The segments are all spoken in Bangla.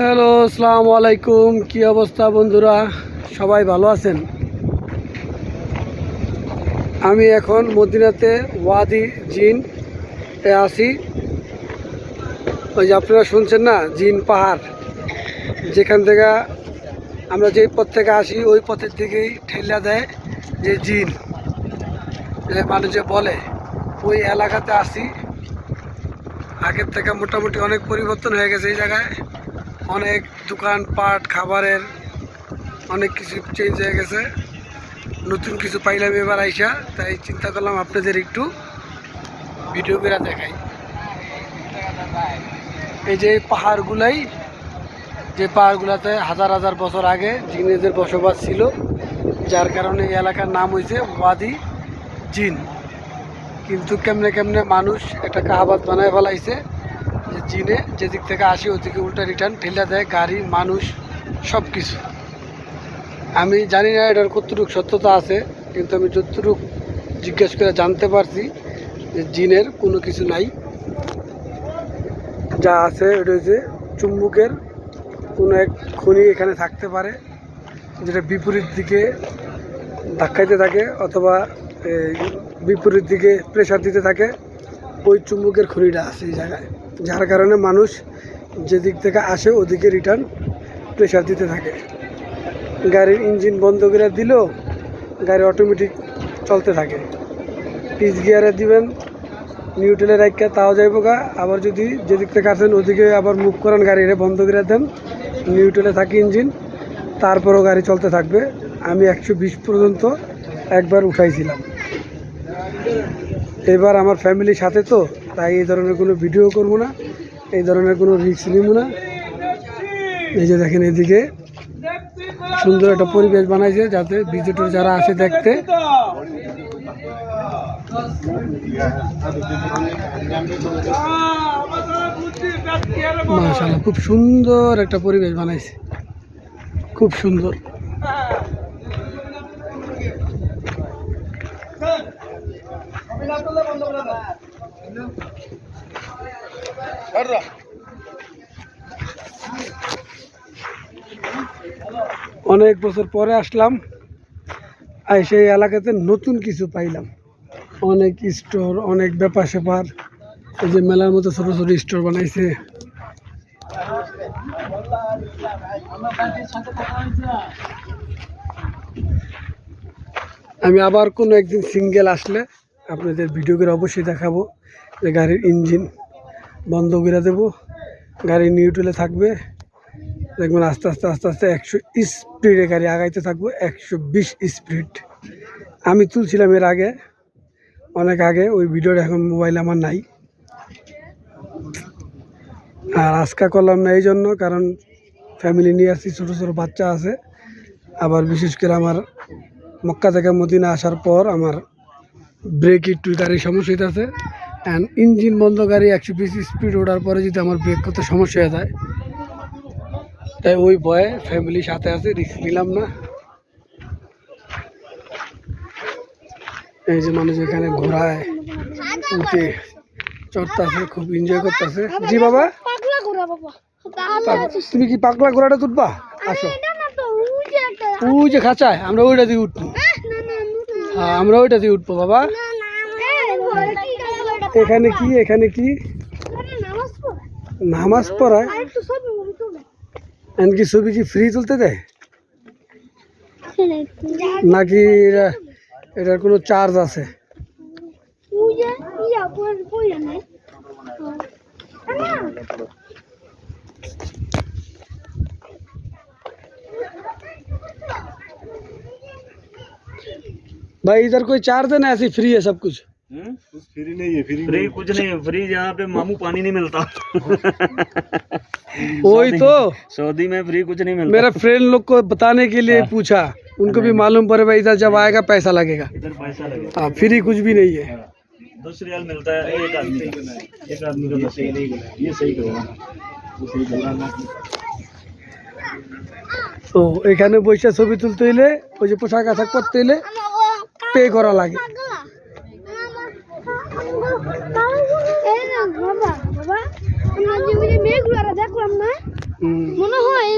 হ্যালো, আসসালামু আলাইকুম। কি অবস্থা বন্ধুরা? সবাই ভালো আছেন? আমি এখন মদিনাতে ওয়াদি জিন এ আছি। ওই যে আপনারা শুনছেন না? জিন পাহাড়। যেখান থেকে আমরা যেই পথ থেকে আসি, ওই পথের দিকেই ঠেলা দেয় যে জিন। মানুষ যে বলে, ওই এলাকাতে আসি। আগের থেকে মোটামুটি অনেক পরিবর্তন হয়ে গেছে এই জায়গায়। অনেক দোকানপাট খাবারের অনেক কিছু চেঞ্জ হয়ে গেছে। নতুন কিছু পাইলাম এবার আইসা, তাই চিন্তা করলাম আপনাদের একটু ভিডিও করে দেখাই। এই যে পাহাড়গুলাই, যে পাহাড়গুলাতে হাজার হাজার বছর আগে জিনেদের বসবাস ছিল, যার কারণে এই এলাকার নাম হয়েছে ওয়াদি জিন। কিন্তু কেমনে কেমনে মানুষ একটা কাহাবাত বানায় ফেলাইছে জিনে, যেদিক থেকে আসি ওদিকে উল্টা রিটার্ন ঠেলা দেয়, গাড়ি, মানুষ সব কিছু আমি জানি না এটার কতটুকু সত্যতা আছে, কিন্তু আমি যতটুকু জিজ্ঞেস করে জানতে পারছি যে জিনের কোনো কিছু নাই। যা আছে, এটা হচ্ছে চুম্বুকের কোনো এক খনি এখানে থাকতে পারে, যেটা বিপরীত দিকে ধাক্কাইতে থাকে অথবা বিপরীত দিকে প্রেশার দিতে থাকে। ওই চুম্বকের খনিটা আছে এই জায়গায়। যার কারণে মানুষ যেদিক থেকে আসে ওদিকে রিটার্ন প্রেশার দিতে থাকে। গাড়ির ইঞ্জিন বন্ধ করে দিলেও গাড়ি অটোমেটিক চলতে থাকে। পিচ গিয়ারে দিবেন নিউট্রেলে রাখা তাও যাইব গা। আবার যদি যেদিক থেকে আসেন ওদিকে আবার মুখ করেন গাড়িরে, বন্ধ করে দেন নিউট্রেলে থাকে ইঞ্জিন তারপরও গাড়ি চলতে থাকবে। আমি একশো বিশ পর্যন্ত একবার উঠাইছিলাম। এবার আমার ফ্যামিলির সাথে তো তাই এই ধরনের কোনো ভিডিও করব না, এই ধরনের কোনো রিস্ক নিব না। এই যে দেখেন এদিকে সুন্দর একটা পরিবেশ বানাইছে যাতে ভিজিটর যারা আসে দেখতে। মাশাআল্লাহ, খুব সুন্দর একটা পরিবেশ বানাইছে। খুব সুন্দর। অনেক বছর পরে আসলাম, আর সেই এলাকাতে নতুন কিছু পাইলাম। অনেক স্টোর অনেক ব্যাপার স্যাপার। এই যে মেলার মতো ছোট ছোট স্টোর বানাইছে। আমি আবার কোনো একদিন সিঙ্গেল আসলে আপনাদের ভিডিও করে অবশ্যই দেখাবো যে গাড়ির ইঞ্জিন বন্ধ করে দেবো। গাড়ি নিউট্রেলে থাকবে। দেখবেন আস্তে আস্তে আস্তে আস্তে একশো স্পিডে গাড়ি আগাইতে থাকব, একশো বিশ স্পিড আমি তুলছিলাম এর আগে, অনেক আগে, ওই ভিডিওটা এখন মোবাইল আমার নাই। আর আজকা করলাম না এই জন্য, কারণ ফ্যামিলি নিয়ে আসছি, ছোটো ছোটো বাচ্চা আছে। আবার বিশেষ করে আমার মক্কা থেকে মদিনা আসার পর আমার ব্রেক একটু গাড়ির সমস্যা হইতেছে। অ্যান্ড ইঞ্জিন বন্ধ গাড়ি একশো বিশ স্পিড ওঠার পরে যদি আমার ব্রেক করতে সমস্যা হয়ে যায় তাই ওই ভয়ে ফ্যামিলি সাথে আছে রিস্ক নিলাম না। এই যে মানুষ এখানে ঘোরায় উঠে চড়তেছে খুব এনজয় করতেছে। জি বাবা? তুমি কি পাগলা ঘোড়াটা তুলবা? আসো। ওই যে খাঁচায় আমরা ওইটা দিয়ে উঠবো। হ্যাঁ আমরা ওইটা দিয়ে উঠবো বাবা। এখানে কি এখানে কি ঘরে নামাজ পড়ে নামাজ পড়ায় আর একটু সব মুভি তুলে এমনকি ছবি কি ফ্রি তুলতে দেয় নাকি এটা এটার কোনো চার্জ আছে ওই যে ইয়া পড়ে পড়ে নাই भाई इधर कोई चार्ज है ना ऐसे फ्री है सब कुछ फ्री नहीं है फ्री फ्री कुछ नहीं है फ्री यहाँ पे मामू पानी नहीं मिलता वही तो सऊदी में फ्री कुछ नहीं मिलता मेरा फ्रेंड लोग को बताने के लिए पूछा उनको भी मालूम पड़े भाई इधर जब आएगा पैसा लगेगा इधर पैसा लगेगा हाँ फ्री कुछ भी नहीं है दस रियाल मिलता है एक आदमी का एक आदमी का दस रियाल ये सही करो ये सही करो তো এখানে বসে ছবি তুলতে হইলে ওই যে পোশাক আশাক পরতে হইলে পে করা লাগে মনে হয়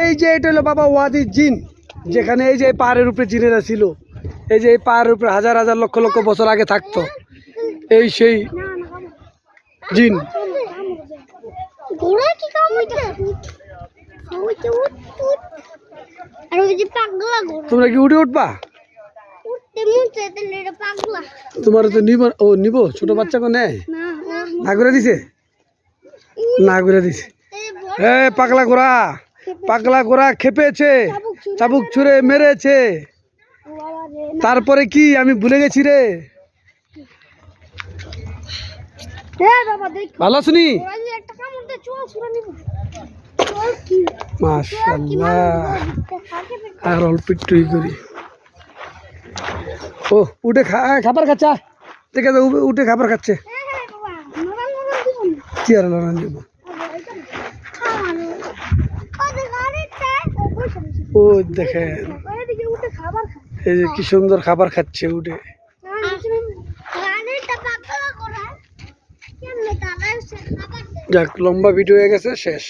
এই যে এটা হলো বাবা ওয়াদি জিন যেখানে এই যে পাহাড়ের উপরে জিনেরা ছিল এই যে এই পাহাড়ের উপরে হাজার হাজার লক্ষ লক্ষ বছর আগে থাকতো এই সেই জিন। কি তোমরা কি উঠে উঠবা? তোমার তো নিব ও নিব ছোট বাচ্চাকে নেয়? না করে দিছে? না করে দিছে। এ পাগলা গোড়া পাগলা গোড়া খেপেছে চাবুক ছুঁড়ে মেরেছে। তারপরে কি? আমি ভুলে গেছি রে। ভালো শুনি আর অল্প একটু করি। ও উঠে খা খাবার খাচ্ছে। দেখে উঠে খাবার খাচ্ছে। হ্যাঁ হ্যাঁ কি আর দিব? ও দেখেন এই যে কি সুন্দর খাবার খাচ্ছে উঠে। যাক, লম্বা ভিডিও হয়ে গেছে, শেষ।